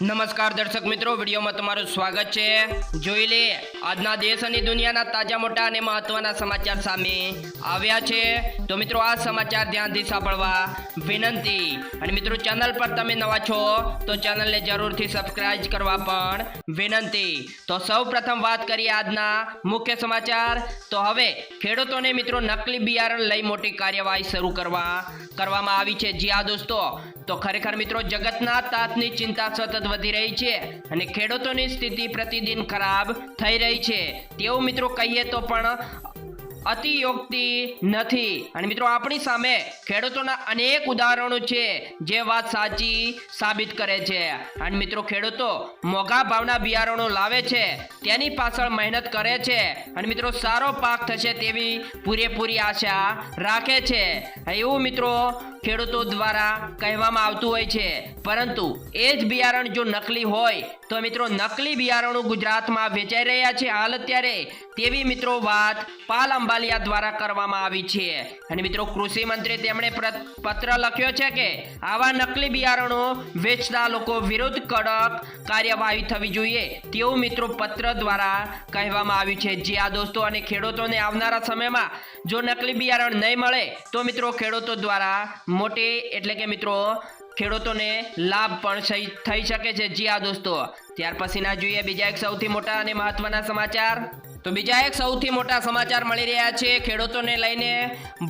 નમસ્કાર દર્શક મિત્રો વિડીયોમાં તમારું સ્વાગત છે. જોઈ લે આજના દેશ અને દુનિયાના તાજા, મોટા અને મહત્વના સમાચાર સામે આવ્યા છે. તો મિત્રો, આ સમાચાર ધ્યાનથી સાંભળવા વિનંતી. અને મિત્રો, ચેનલ પર તમે નવા છો, તો ચેનલને જરૂરથી સબસ્ક્રાઇબ કરવા પણ વિનંતી. તો સૌ પ્રથમ વાત કરીએ આજના મુખ્ય સમાચાર. તો હવે ખેડૂતોને મિત્રો, નકલી બિયારણ લઈ મોટી કાર્યવાહી શરૂ કરવા, કરવામાં આવી છે. જી હા, દોસ્તો. તો ખરેખર મિત્રો, જગતના તાતની ચિંતા સતત વધી રહી છે અને ખેડૂતોની સ્થિતિ પ્રતિદિન ખરાબ થઈ રહી છે. તેવું મિત્રો કહીએ તો પણ અતિયોક્તિ નથી. અને મિત્રો, આપણી સામે ખેડૂતોના અનેક ઉદાહરણો છે જે વાત સાચી સાબિત કરે છે. અને મિત્રો, ખેડૂતો મોગા ભાવના બિયારણો લાવે છે, તેની પાછળ મહેનત કરે છે. અને મિત્રો, સારો પાક થશે તેવી પૂરેપૂરી આશા રાખે છે. એવું મિત્રો ખેડૂતો દ્વારા કહેવામાં આવતું હોય છે. પરંતુ એ જ બિયારણ જો નકલી હોય, તો મિત્રો, નકલી બિયારણો ગુજરાતમાં વેચાઈ રહ્યા છે. હાલ અત્યારે તેવી મિત્રો વાત પાલ અંબાલિયા દ્વારા કરવામાં આવી છે. અને મિત્રો, કૃષિ મંત્રી તેમણે પત્ર લખ્યો છે કે, આવા નકલી બિયારણો વેચતા લોકો વિરુદ્ધ કડક કાર્યવાહી થવી જોઈએ તેવું મિત્રો પત્ર દ્વારા કહેવામાં આવ્યું છે. જે આ દોસ્તો, અને ખેડૂતોને આવનારા સમયમાં જો નકલી બિયારણ નહીં મળે, તો મિત્રો, ખેડૂતો દ્વારા મોટી, એટલે કે મિત્રો, ખેડૂતોને લાભ પણ થઈ શકે છે. જી આ દોસ્તો ત્યાર પછીના જોઈએ બીજા એક સૌથી મોટા અને મહત્વના સમાચાર. તો બીજા એક સૌથી મોટા સમાચાર મળી રહ્યા છે. ખેડૂતોને લઈને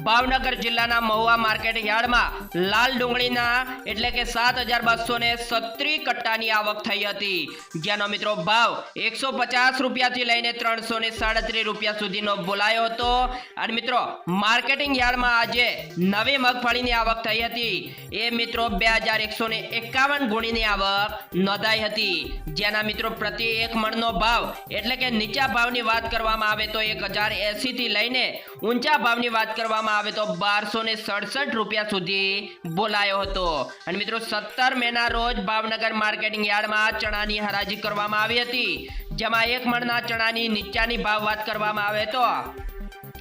ભાવનગર જિલ્લાના મહુવા માર્કેટ યાર્ડમાં લાલ ડુંગળીના એટલે કે સાત હજાર બસો ને સત્રી કટ્ટાની આવક થઈ હતી. જેનો મિત્રો ભાવ એકસો પચાસ રૂપિયાથી લઈને ત્રણસો ને સાડત્રીસ રૂપિયા સુધીનો બોલાયો હતો. અને મિત્રો, માર્કેટિંગ યાર્ડમાં આજે નવી મગફળીની આવક થઈ હતી. એ મિત્રો બે હજાર એકસો ને એકાવન ગુણીની આવક નોંધાઈ હતી. જેના મિત્રો, પ્રતિ એક મણનો ભાવ, એટલે કે નીચા ભાવની વાત કરવામાં આવે તો એક હજાર એંસીથી લઈને ઊંચા ભાવની વાત કરવામાં આવે તો બારસો ને સડસઠ રૂપિયા સુધી બોલાયો હતો. અને મિત્રો, સત્તર મેના રોજ ભાવનગર માર્કેટિંગ યાર્ડમાં ચણાની હરાજી કરવામાં આવી હતી. જેમાં એક મણના ચણાની નીચાની ભાવ વાત કરવામાં આવે તો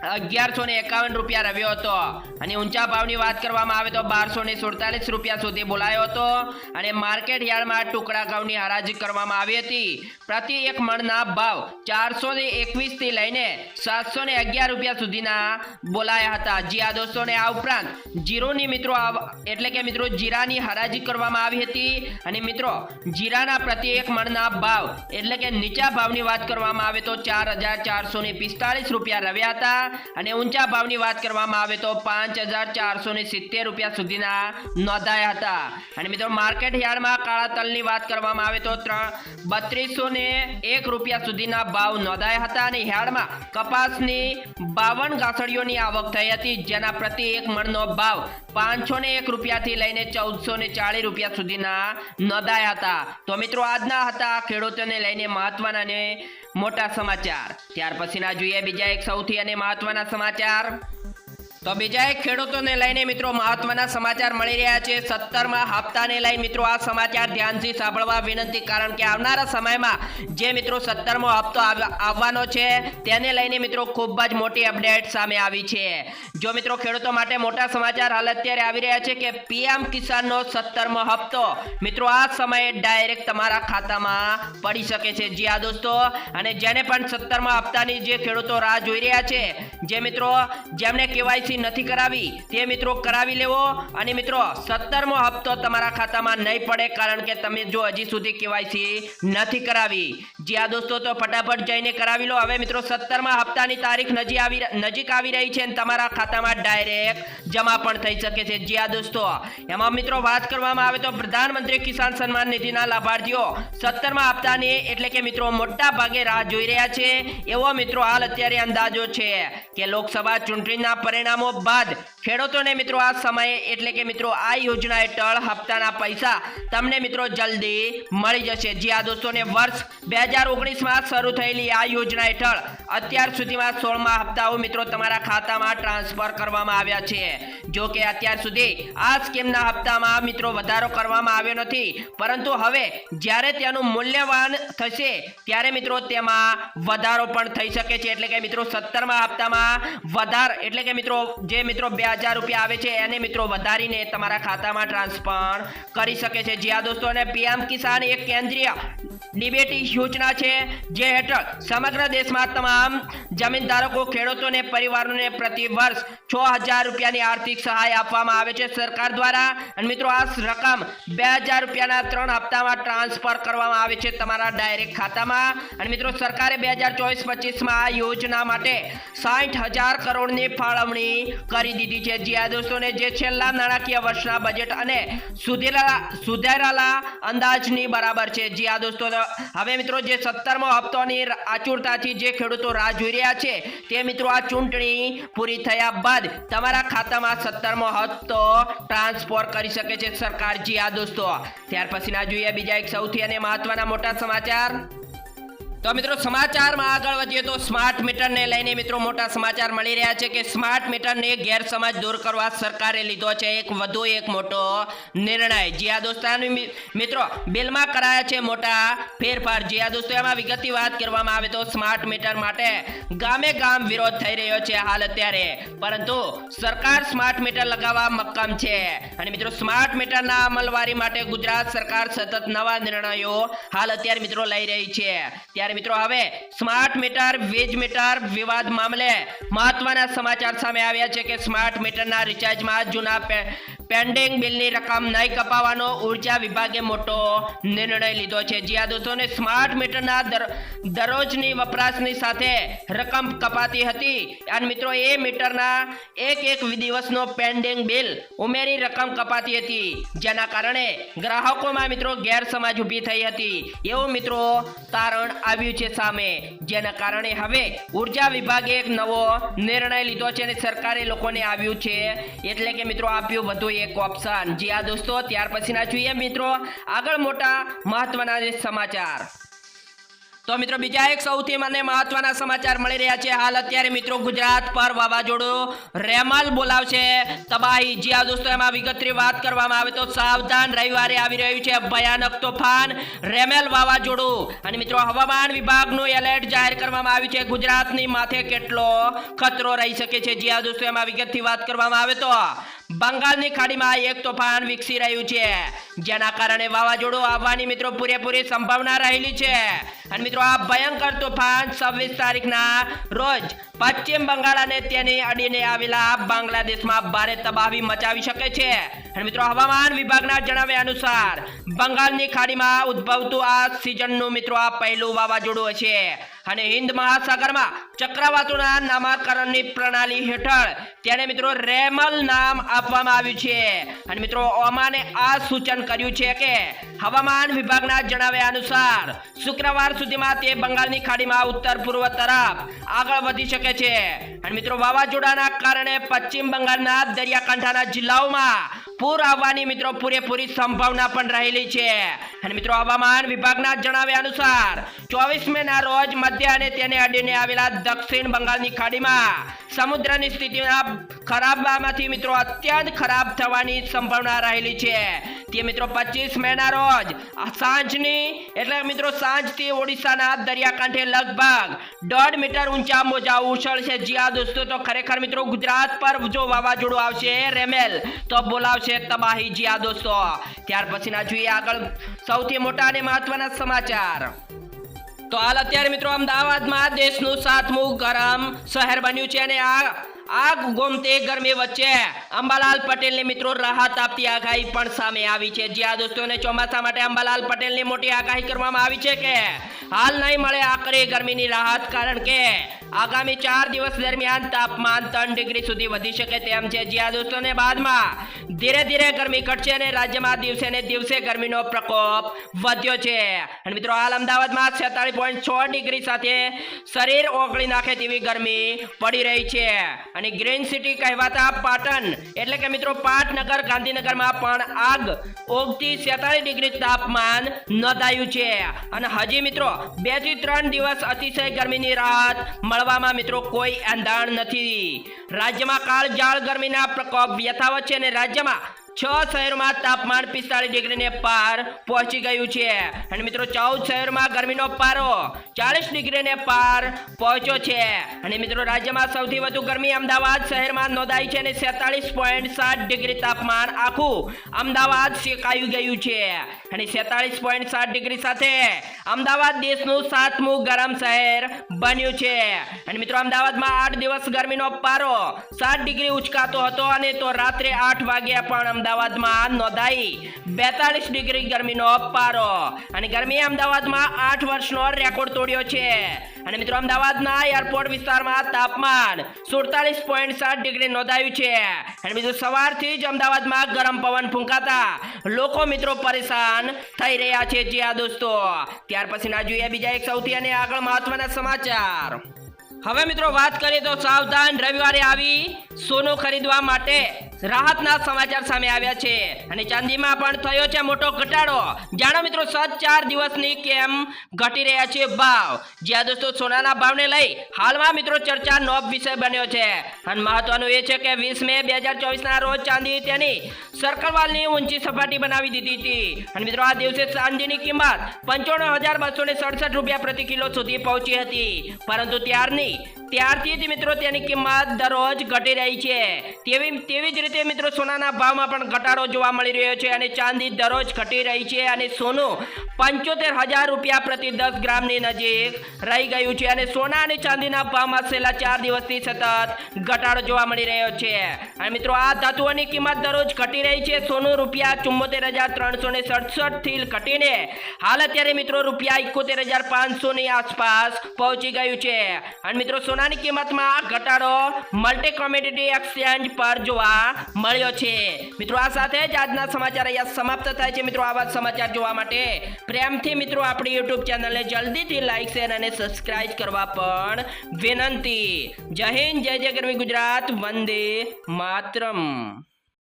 અગિયારસો ને એકાવન રૂપિયા રવ્યો હતો. અને ઊંચા ભાવની વાત કરવામાં આવે તો બારસો ને સુડતાલીસ રૂપિયા સુધી બોલાયો હતો. અને માર્કેટ યાર્ડમાં ટુકડા ઘઉંની હરાજી કરવામાં આવી હતી. પ્રતિ એક મણના ભાવ ચારસો ને એકવીસથી લઈને સાતસો ને અગિયાર રૂપિયા સુધીના બોલાયા હતા. જી આ દોસ્તો ને આ ઉપરાંત જીરોની મિત્રો એટલે કે મિત્રો જીરાની હરાજી કરવામાં આવી હતી. અને મિત્રો, જીરાના પ્રતિ એક મણના ભાવ એટલે કે નીચા ભાવની વાત કરવામાં આવે તો ચાર હજાર ચારસો ને પિસ્તાળીસ રૂપિયા રહ્યા હતા. અને ઊંચા ભાવની વાત કરવામાં આવે તો પાંચ હજાર ચારસો ને સિત્તેર રૂપિયા સુધીના નોંધાયા હતા. અને મિત્રો માર્કેટ યાર્ડમાં કાળા તલની વાત કરવામાં આવે તો બત્રીસો ને એક રૂપિયા સુધીના ભાવ નોંધાયા હતા અને યાર્ડમાં કપાસની બાવન ગાસડીઓની આવક થઈ હતી, જેના પ્રતિ એક મણનો ભાવ પાંચસો ને એક રૂપિયાથી લઈને ચૌદસો ને ચાલીસ રૂપિયા સુધીના નોંધાયા હતા. તો મિત્રો આજના હતા ખેડૂતોને લઈને મહત્વના અને મોટા સમાચાર. ત્યાર પછીના જોઈએ બીજા એક સૌથી અને મહત્વના સમાચાર. તો બીજા એક ખેડૂતોને લઈને મિત્રો મહત્વના સમાચાર મળી રહ્યા છે. સત્તરમાં હપ્તાને લઈને મિત્રો આ સમાચાર ધ્યાનથી સાંભળવા વિનંતી, કારણ કે આવનારા સમયમાં જે મિત્રો સત્તરમો હપ્તો આવ- આવવાનો છે, તેને લઈને મિત્રો ખૂબ જ મોટી અપડેટ સામે આવી છે. જો મિત્રો ખેડૂતો માટે મોટા સમાચાર હાલ અત્યારે આવી રહ્યા છે કે પીએમ કિસાનનો સત્તરમો હપ્તો મિત્રો આ સમયે ડાયરેક્ટ તમારા ખાતામાં પડી શકે છે. જી આ દોસ્તો, અને જેને પણ સત્તરમા હપ્તાની જે ખેડૂતો રાહ જોઈ રહ્યા છે, જે મિત્રો જેમને કેવાયસી નથી કરાવી. તે મિત્રો કરાવી લેવો. અને મિત્રો, સત્તરમો હપ્તો તમારા ખાતામાં નહીં પડે કારણ કે તમે જો હજી સુધી કેવાયસી નથી કરાવી. જ્યાં દોસ્તો, તો ફટાફટ જઈને કરાવી લો. હવે મિત્રો, સત્તરમા હપ્તાની તારીખ નજીક આવી નજીક આવી રહી છે અને તમારા ખાતામાં ડાયરેક્ટ જમા પણ થઈ શકે છે. જ્યાં દોસ્તો, એમાં મિત્રો વાત કરવામાં આવે તો પ્રધાનમંત્રી કિસાન સન્માન નિધિના લાભાર્થીઓ સત્તરમા હપ્તાની એટલે કે મિત્રો મોટા ભાગે રાહ જોઈ રહ્યા છે. એવો મિત્રો હાલ અત્યારે અંદાજો છે કે લોકસભા ચૂંટણીના પરિણામો બાદ ખેડૂતોને મિત્રો આ સમયે એટલે કે મિત્રો આ યોજના હેઠળ હપ્તાના પૈસા તમને મિત્રો જલ્દી મળી જશે. જે આ દોસ્તોને વર્ષ બે હજાર ઓગણીસમાં શરૂ થયેલી આ યોજના હેઠળ અત્યાર સુધીમાં સોળમાં હપ્તાઓ મિત્રો તમારા ખાતામાં ટ્રાન્સફર કરવામાં આવ્યા છે. જો કે અત્યાર સુધી આ સ્કીમના હપ્તામાં મિત્રો વધારો કરવામાં આવ્યો નથી. પરંતુ હવે જ્યારે તેનું મૂલ્યવાન થશે, ત્યારે મિત્રો તેમાં વધારો પણ થઈ શકે છે. એટલે કે મિત્રો સત્તરમાં હપ્તામાં વધાર, એટલે કે મિત્રો જે મિત્રો બે હજાર રૂપિયા આવે છે, એને મિત્રો વધારીને તમારા ખાતામાં ટ્રાન્સફર કરી શકે છે. જી દોસ્તો, અને પીએમ કિસાન એક કેન્દ્રીય ડીબીટી યોજના છે, જે હેઠળ સમગ્ર દેશમાં તમામ જમીન ખેડૂતોને પરિવારોને પ્રતિ વર્ષ છ હજાર રૂપિયાની આર્થિક સહાય આપવામાં આવે છે. સરકાર દ્વારા, અને મિત્રો આ રકમ બે હજાર રૂપિયાના ત્રણ હપ્તામાં ટ્રાન્સફર કરવામાં આવે છે તમારા ડાયરેક્ટ ખાતામાં. અને મિત્રો સરકારે બે હજાર ચોવીસ પચીસમાં આ યોજના માટે સાઠ હજાર કરોડની ફાળવણી કરી દીધી છે. જી દોસ્તોને જે છેલ્લા નાણાકીય વર્ષના બજેટ અને સુધરેલા સુધારેલા અંદાજની બરાબર છે. જી દોસ્તો હવે મિત્રો જે સત્તરમો હપ્તોની આચુરતાથી જે ખેડૂતો રાહ જોઈ રહ્યા છે, તે મિત્રો આ ચૂંટણી પૂરી થયા બાદ તમારા ખાતામાં સત્તરમો હપ્તો ટ્રાન્સફર કરી શકે છે સરકાર. જી, આ દોસ્તો ત્યાર પછીના જોઈએ બીજા એક સૌથી અને મહત્વના મોટા સમાચાર. તો મિત્રો, સમાચારમાં આગળ વધીએ તો સ્માર્ટ મીટરને લઈને મિત્રો મોટા સમાચાર મળી રહ્યા છે કે સ્માર્ટ મીટરને ગેરસમજ દૂર કરવા સરકારે લીધો છે એક વધુ એક મોટો નિર્ણય. જી આ મિત્રો, બિલમાં કરાયા છે મોટા ફેરફાર. જી દોસ્તો, એમાં વિગતની વાત કરવામાં આવે તો સ્માર્ટ મીટર માટે ગામે ગામ વિરોધ થઈ રહ્યો છે હાલ અત્યારે. પરંતુ સરકાર સ્માર્ટ મીટર લગાવવા મક્કમ છે. અને મિત્રો સ્માર્ટ મીટરના અમલવારી માટે ગુજરાત સરકાર સતત નવા નિર્ણયો હાલ અત્યારે મિત્રો લઈ રહી છે. ત્યારે મિત્રો, હવે સ્માર્ટ મીટર વીજ મીટર વિવાદ મામલે મહત્વના સમાચાર સામે આવ્યા છે કે સ્માર્ટ મીટરના રિચાર્જમાં જૂના પેન્ડિંગ બિલની રકમ નહીં કપાવવાનો ઊર્જા વિભાગે મોટો નિર્ણય લીધો છે. જ્યાં દોસ્તોને સ્માર્ટ મીટરના દરરોજની વપરાશની સાથે રકમ કપાતી હતી. અને મિત્રો, એ મીટરના એક એક દિવસનો પેન્ડિંગ બિલ ઉમેરી રકમ કપાતી હતી. જેના કારણે ગ્રાહકોમાં મિત્રો ગેરસમજ ઊભી થઈ હતી. એવું મિત્રો તારણ આવ્યું છે સામે. જેના કારણે હવે ઊર્જા વિભાગે એક નવો નિર્ણય લીધો છે અને સરકારે લોકોને આવ્યું છે. એટલે કે મિત્રો આપ્યું વધુ એક ઓપ્શન જી આ દોસ્તો, ત્યાર પછીના જોઈએ મિત્રો આગળ મોટા મહત્વના સમાચાર. તો મિત્રો બીજા એક સૌથી મને મહત્વના સમાચાર મળી રહ્યા છે. હાલ અત્યારે મિત્રો ગુજરાત પર વાવાઝોડું રેમલ બોલાવશે તબાહી. જી આ દોસ્તો, એમાં વિગતની વાત કરવામાં આવે તો સાવધાન રવિવારે આવી રહ્યું છે. ભયાનક તોફાન, રેમેલ વાવાઝોડું. અને મિત્રો હવામાન વિભાગનું એલર્ટ જાહેર કરવામાં આવ્યું છે. ગુજરાતની માથે કેટલો ખતરો રહી શકે છે? જી આ દોસ્તો, એમાં વિગતથી વાત કરવામાં આવે તો બંગાળની ખાડીમાં એક તોફાન વિકસી રહ્યું છે. જેના કારણે વાવાઝોડું આવવાની મિત્રો પૂરેપૂરી સંભાવના રહેલી છે. અને મિત્રો, આ ભયંકર તોફાન છવ્વીસ તારીખના રોજ પશ્ચિમ બંગાળ અને તેની અડીને આવેલા બાંગ્લાદેશમાં ભારે તબાહી મચાવી શકે છે. અને મિત્રો, હવામાન વિભાગના જણાવ્યા અનુસાર, બંગાળની ખાડીમાં ઉદ્ભવતું આ સિઝનનું મિત્રો, આ પહેલું વાવાઝોડું હશે. અને હિન્દ મહાસાગરમાં ચક્રવાતોના નામાકરણની પ્રણાલી હેઠળ તેને મિત્રો રેમલ નામ આપવામાં આવ્યું છે. અને મિત્રો, ઓમાને આ સૂચન કર્યું છે કે હવામાન વિભાગના જણાવ્યા અનુસાર શુક્રવાર સુધીમાં તે બંગાળની ખાડીમાં ઉત્તર પૂર્વ તરફ આગળ વધી શકે છે. અને મિત્રો, વાવાઝોડાના કારણે પશ્ચિમ બંગાળના દરિયાકાંઠાના જિલ્લાઓમાં પૂર આવવાની મિત્રો પૂરેપૂરી સંભાવના પણ રહેલી છે. અને મિત્રો હવામાન વિભાગના જણાવ્યા અનુસાર, ચોવીસ મે ના રોજ મધ્ય અને તેને અડીને આવેલા દક્ષિણ બંગાળની ખાડીમાં સમુદ્રની સ્થિતિના ખરાબમાંથી મિત્રો અત્યંત ખરાબ થવાની સંભાવના રહેલી છે. તે મિત્રો પચીસ મે ના રોજ સાંજની, એટલે મિત્રો સાંજથી ઓડિશાના દરિયાકાંઠે લગભગ દોઢ મીટર ઊંચા મોજા ઉછળશે. જી આ દોસ્તો, તો ખરેખર મિત્રો ગુજરાત પર જો વાવાઝોડું આવશે, રેમેલ, તો બોલાવશે તબાહી જી દોસ્તો. ત્યાર પછીના જોઈએ આગળ સૌથી મોટા અને મહત્વના સમાચાર. તો હાલ અત્યારે મિત્રો અમદાવાદમાં દેશનું સાતમું ગરમ શહેર બન્યું છે અને આ આગ ગોમતે ગરમી વચ્ચે અંબાલાલ પટેલને મિત્રો રાહત આપતી આગાહી પણ સામે આવી છે. જ્યાં દોસ્તોને ચોમાસા માટે અંબાલાલ પટેલની મોટી આગાહી કરવામાં આવી છે કે હાલ નહીં મળે આકરી ગરમીની રાહત કારણ કે આગામી ચાર દિવસ દરમિયાન તાપમાન ત્રણ ડિગ્રી સુધી વધી શકે તેમ છે. જ્યાં દોસ્તોને બાદમાં ધીરે ધીરે ગરમી ઘટશે અને રાજ્યમાં દિવસે ને દિવસે ગરમીનો પ્રકોપ વધ્યો છે. અને મિત્રો, હાલ અમદાવાદમાં છેતાલીસ પોઈન્ટ છ ડિગ્રી સાથે શરીર ઓગળી નાખે તેવી ગરમી પડી રહી છે. અને ગ્રીન સિટી કહેવાતા પાટણ, એટલે કે મિત્રો, પાટનગર, ગાંધીનગરમાં પણ આગ ઓગતી છેતાલીસ ડિગ્રી તાપમાન નોંધાયું છે. અને હજી મિત્રો, બેથી ત્રણ દિવસ અતિશય ગરમીની રાહત મળવામાં મિત્રો કોઈ અંધાણ નથી. રાજ્યમાં કાળજાળ ગરમીના પ્રકોપ યથાવત છે અને રાજ્યમાં છ શહેરોમાં તાપમાન પિસ્તાળીસ ડિગ્રીને પાર પહોંચી ગયું છે. અને મિત્રો, ચૌદ શહેરોમાં ગરમીનો પારો ચાલીસ ડિગ્રીને પાર પહોંચ્યો છે. અને મિત્રો, રાજ્યમાં સૌથી વધુ ગરમી અમદાવાદ શહેરમાં નોંધાઈ છે અને સેતાલીસ પોઈન્ટ સાત ડિગ્રી તાપમાન આખું અમદાવાદ શેકાયું ગયું છે. અને સેતાલીસ પોઈન્ટ સાત ડિગ્રી સાથે અમદાવાદ દેશનું સાતમું ગરમ શહેર બન્યું છે. અને મિત્રો, અમદાવાદમાં આઠ દિવસ ગરમીનો પારો સાત ડિગ્રી ઉચકાતો હતો અને તો રાત્રે આઠ વાગ્યા પણ અમદાવાદમાં નોંધાઈ બેતાલીસ ડિગ્રી ગરમીનો પારો. અને ગરમીએ અમદાવાદમાં આઠ વર્ષનો રેકોર્ડ તોડ્યો છે. અને મિત્રો, અમદાવાદના એરપોર્ટ વિસ્તારમાં તાપમાન સુડતાલીસ પોઈન્ટ સાત ડિગ્રી નોંધાયું છે. અને બીજું, સવારથી જ અમદાવાદમાં ગરમ પવન ફૂંકાતા લોકો મિત્રો પરેશાન થઈ રહ્યા છે. જી આ દોસ્તો. ત્યાર પછી ના જોઈએ બીજા એક સૌથી અને આગળ મહત્વના સમાચાર. હવે મિત્રો વાત કરીએ તો સાવધાન રવિવારે આવી સોનું ખરીદવા માટે રાહતના સમાચાર સામે આવ્યા છે. અને ચાંદીમાં પણ થયો છે મોટો ઘટાડો. જાણો મિત્રો, સત ચાર દિવસની કેમ ઘટી રહ્યા છે ભાવ. જ્યાં દોસ્તો, સોનાના ભાવને લઈ હાલમાં મિત્રો ચર્ચા નોબ વિષય બન્યો છે. અને મહત્વનું એ છે કે વીસ મે બે હજાર ચોવીસના રોજ ચાંદી તેની સર્કલવાલની ઊંચી સપાટી બનાવી દીધી હતી. અને મિત્રો, આ દિવસે ચાંદીની કિંમત પંચાણું હજાર બસો ને સડસઠ રૂપિયા પ્રતિ કિલો સુધી પહોંચી હતી. પરંતુ ત્યારની Hey ત્યારથી જ મિત્રો તેની કિંમત દરરોજ ઘટી રહી છે. તેવી તેવી જ રીતે મિત્રો સોનાના ભાવમાં પણ ઘટાડો જોવા મળી રહ્યો છે અને ચાંદી દરરોજ ઘટી રહી છે અને સોનું પંચોતેર હજાર રૂપિયા પ્રતિ દસ ગ્રામની નજીક રહી ગયું છે અને સોના અને ચાંદીના ભાવમાં છેલ્લા ચાર દિવસથી સતત ઘટાડો જોવા મળી રહ્યો છે. અને મિત્રો આ ધાતુઓની કિંમત દરરોજ ઘટી રહી છે. સોનું રૂપિયા ચુમ્મોતેર હજાર ત્રણસો ને સડસઠથી ઘટીને હાલ અત્યારે મિત્રો રૂપિયા એકોતેર હજાર પાંચસો ની આસપાસ પહોંચી ગયું છે. અને મિત્રો સોનાની કિંમતમાં ઘટાડો મલ્ટી કોમ્યુનિટી એક્સચેન્જ પર જોવા મળ્યો છે. મિત્રો, આ સાથે જ આજના સમાચાર અહીંયા સમાપ્ત થાય છે. મિત્રો, આવા સમાચાર જોવા માટે પ્રેમથી મિત્રો, આપણી યુટ્યુબ ચેનલને જલ્દીથી લાઈક શેર અને સબસ્ક્રાઇબ કરવા પણ વિનંતી. જય હિન્દ, જય જય ગરવી ગુજરાત, વંદે માતરમ.